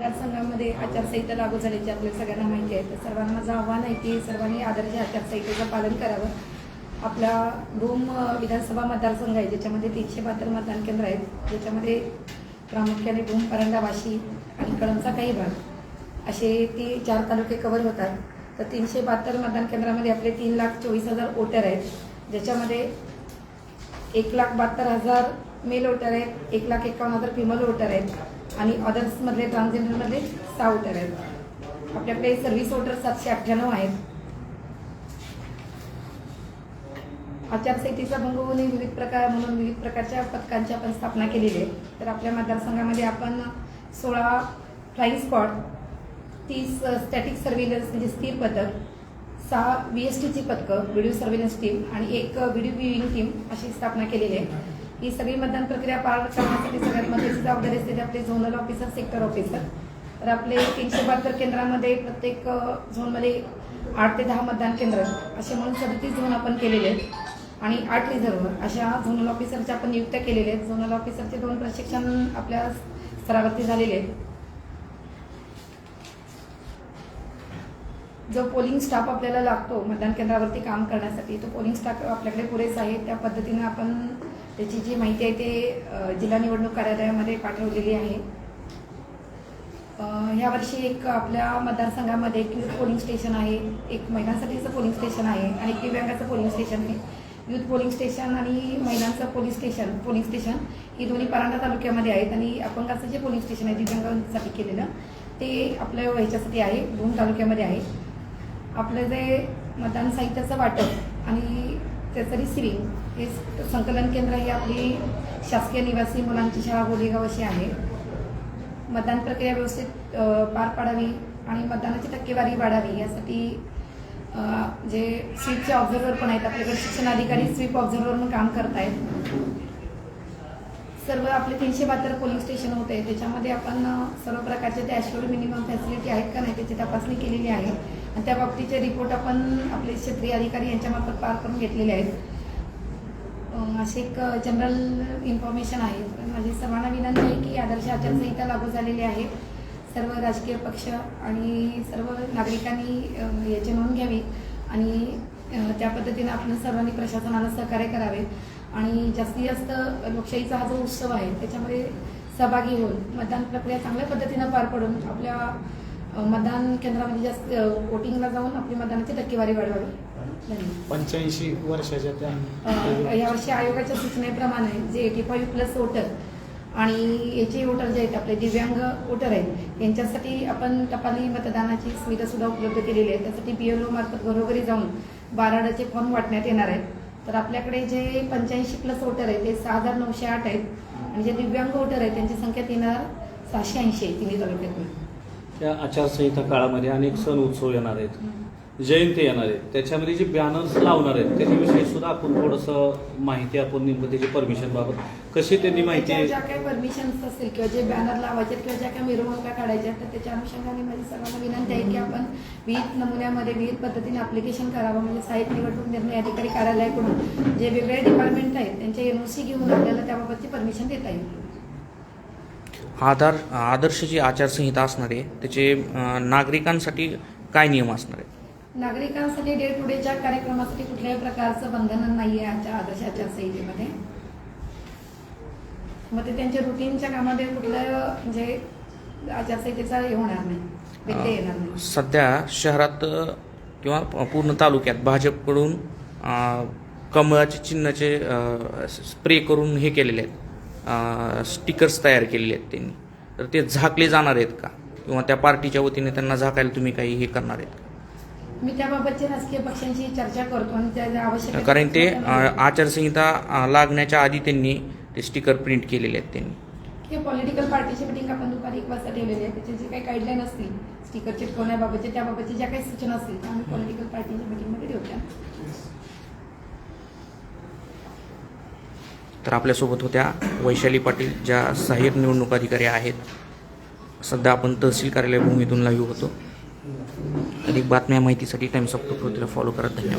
मतदारसंघामध्ये आचारसंहिता लागू झाल्याची आपल्या सगळ्यांना माहिती आहे. तर सर्वांना माझं आव्हान आहे की सर्वांनी आदर्श आचारसंहितेचं पालन करावं. आपला रूम विधानसभा मतदारसंघ आहे ज्याच्यामध्ये तीनशे बहात्तर मतदान केंद्र आहेत ज्याच्यामध्ये प्रामुख्याने भूम परंडा वाशी आणि कळमचा काही भाग. असे ते चार तालुके कव्हर होतात. तर तीनशे बहात्तर मतदान केंद्रामध्ये आपले तीन लाख चोवीस हजार वोटर आहेत. ज्याच्यामध्ये एक लाख बहात्तर हजार मेल वोटर आहेत एक लाख एकावन्न हजार फिमेल वोटर आहेत. आणि अदर्समधले ट्रान्सजेंडरमधले सहा ओटर आहेत. आपल्याकडे सर्व्हिस ओटर सातशे अठ्ठ्याण्णव आहेत. आचारसंहितेचा भंग होऊन विविध प्रकार म्हणून विविध प्रकारच्या पथकांची आपण स्थापना केलेली आहे. तर आपल्या मतदारसंघामध्ये आपण सोळा फ्लाईंग स्पॉट तीस स्टॅटिक सर्व्हिलन्स म्हणजे स्थिर पथक सहा व्ही एस टीची पथकं व्हिडिओ सर्व्हिलन्स टीम आणि एक व्हिडिओ व्ह्यूइंग टीम अशी स्थापना केलेली आहे. ही सगळी मतदान प्रक्रिया पार करण्यासाठी सगळ्यात महत्वाची जबाबदारी असते ते आपले झोनल ऑफिसर सेक्टर ऑफिसर तर आपले तीनशे बहात्तर केंद्रामध्ये प्रत्येक झोनमध्ये आठ ते दहा मतदान केंद्र असे म्हणून सदतीस झोन आपण केलेले आहेत. आणि आठ रिझर्व्ह अशा झोनल ऑफिसरच्या आपण नियुक्त्या केलेल्या आहेत. झोनल ऑफिसरचे दोन प्रशिक्षण आपल्या स्तरावरती झालेले आहेत. जो पोलिंग स्टाफ आपल्याला लागतो मतदान केंद्रावरती काम करण्यासाठी तो पोलिंग स्टाफ आपल्याकडे पुरेसा आहे. त्या पद्धतीनं आपण त्याची जी माहिती आहे ते जिल्हा निवडणूक कार्यालयामध्ये पाठवलेली आहे. अ, ह्यावर्षी एक आपल्या मतदारसंघामध्ये एक यूथ पोलिंग स्टेशन आहे. एक महिलांसाठीचं पोलिंग स्टेशन आहे आणि एक दिव्यांगाचं पोलिंग स्टेशन आहे. यूथ पोलिंग स्टेशन आणि महिलांचं पोलिंग स्टेशन पोलिंग स्टेशन ही दोन्ही परांडा तालुक्यामध्ये आहेत आणि अपंगाचं जे पोलिंग स्टेशन आहे दिव्यांगांसाठी केलेलं ते आपल्या ह्याच्यासाठी आहे दोन तालुक्यामध्ये आहे. आपलं जे मतदान साहित्याचं वाटप आणि त्याचं रिसिविंग हे संकलन केंद्र ही आपली शासकीय निवासी मुलांची शाळा बोलेगाव अशी आहे. मतदान प्रक्रिया व्यवस्थित पार पाडावी आणि मतदानाची टक्केवारी वाढावी यासाठी जे स्वीपचे ऑब्झर्वर पण आहेत आपल्याकडे शिक्षण अधिकारी स्वीप ऑब्झर्वर म्हणून काम करत आहेत सर्व आपले तीनशे बहात्तर पोलिंग स्टेशन होते. त्याच्यामध्ये आपण सर्व प्रकारचे ते ॲश्युअर मिनिमम फॅसिलिटी आहेत का नाही त्याची तपासणी केलेली आहे. आणि त्या बाबतीचे रिपोर्ट आपण आपले क्षेत्रीय अधिकारी यांच्यामार्फत पार करून घेतलेले आहेत. असे एक जनरल इन्फॉर्मेशन आहे. माझी सर्वांना विनंती आहे की आदर्श आचारसंहिता लागू झालेली आहे. सर्व राजकीय पक्ष आणि सर्व नागरिकांनी याची नोंद घ्यावी आणि त्या पद्धतीने आपण सर्वांनी प्रशासनाला सहकार्य करावे. आणि जास्तीत जास्त लोकशाहीचा हा जो उत्सव आहे त्याच्यामध्ये सहभागी होऊन मतदान प्रक्रिया चांगल्या पद्धतीनं पार पडून आपल्या मतदान केंद्रामध्ये जास्त वोटिंगला जाऊन आपली मतदानाची टक्केवारी वाढवावी. पंच्याऐंशी वर्षाच्या त्या यावर्षी आयोगाच्या सूचनेप्रमाणे जे एटी फाईव्ह प्लस वोटर आणि याचे वोटर जे आहेत आपले दिव्यांग वोटर आहेत यांच्यासाठी आपण टपाली मतदानाची सुविधा सुद्धा उपलब्ध केलेली आहे. त्यासाठी बी एल मार्फत घरोघरी जाऊन बाराडाचे फॉर्म वाटण्यात येणार आहेत. तर आपल्याकडे जे पंच्याऐंशी प्लस वोटर आहेत ते सहा हजार नऊशे आठ आहेत. आणि जे दिव्यांग वोटर आहेत त्यांची संख्या तीन हजार सहाशे ऐंशी आहे तिन्ही तालुक्यातून. त्या आचारसंहिता काळामध्ये अनेक सण उत्सव येणार आहेत. जयंती येणार. आहेत त्याच्यामध्ये जे बॅनर्स लावणार आहेत त्याच्याविषयी सुद्धा आपण थोडंसं माहिती आपण नेमकं त्याची परमिशन बाबत कशी त्यांनी माहिती ज्या काही परमिशन्स असतील किंवा जे बॅनर लावायचे किंवा ज्या काही मिरवणुका काढायच्या तर त्याच्या अनुषंगाने माझी सर्वांना विनंती आहे की आपण विविध नमुन्यामध्ये विविध पद्धतीने अप्लिकेशन करावं. म्हणजे साहित्य निवडणूक निर्णय अधिकारी कार्यालयाकडून जे वेगवेगळे डिपार्टमेंट आहेत त्यांचे एन ओ सी घेऊन आपल्याला त्याबाबतची परमिशन देता येईल. आधार आदर्श जी आचारसंहिता असणार आहे त्याचे नागरिकांसाठी काय नियम असणार आहेत? नागरिकांसाठी डे टू डेच्या कार्यक्रमासाठी कुठल्याही प्रकारचं बंधन नाही आहे आजच्या आदर्श आचारसंहितेमध्ये मग ते त्यांच्या रुटीनच्या कामामध्ये कुठलं म्हणजे आचारसंहितेचा हे होणार नाही. व्यत्यय येणार नाही. सध्या शहरात किंवा पूर्ण तालुक्यात भाजपकडून कमळाचे चिन्हाचे स्प्रे करून हे केलेले आहेत. स्टिकर्स तयार केलेले आहेत त्यांनी. तर ते झाकले जाणार आहेत का? किंवा त्या पार्टीच्या वतीने त्यांना झाकायला तुम्ही काही हे करणार आहेत का? मी त्याबाबतचे राजकीय पक्षांशी चर्चा करतो आणि त्या आवश्यक कारण ते आचारसंहिता लागण्याच्या आधी त्यांनी ते स्टिकर प्रिंट केलेले आहेत त्यांनी. हे पॉलिटिकल पार्टीची मिटिंग आपण दुपारी एक वाजता ठेवलेली आहे त्याचे जे काही गाईडलाईन असतील स्टिकर चिटकवण्याबाबतचे त्याबाबतच्या ज्या काही सूचना असतील त्या आम्ही पॉलिटिकल पार्टीच्या मिटिंगमध्ये त्या तर आपल्यासोबत होत्या वैशाली पाटील ज्या सहाय्यक निवडणूक अधिकारी आहेत. सध्या आपण तहसील कार्यालय भूमीतून लाईव्ह होतो. अधिक बातम्या माहितीसाठी टाइम्स ऑफ पृथ्वीला फॉलो करा धन्यवाद.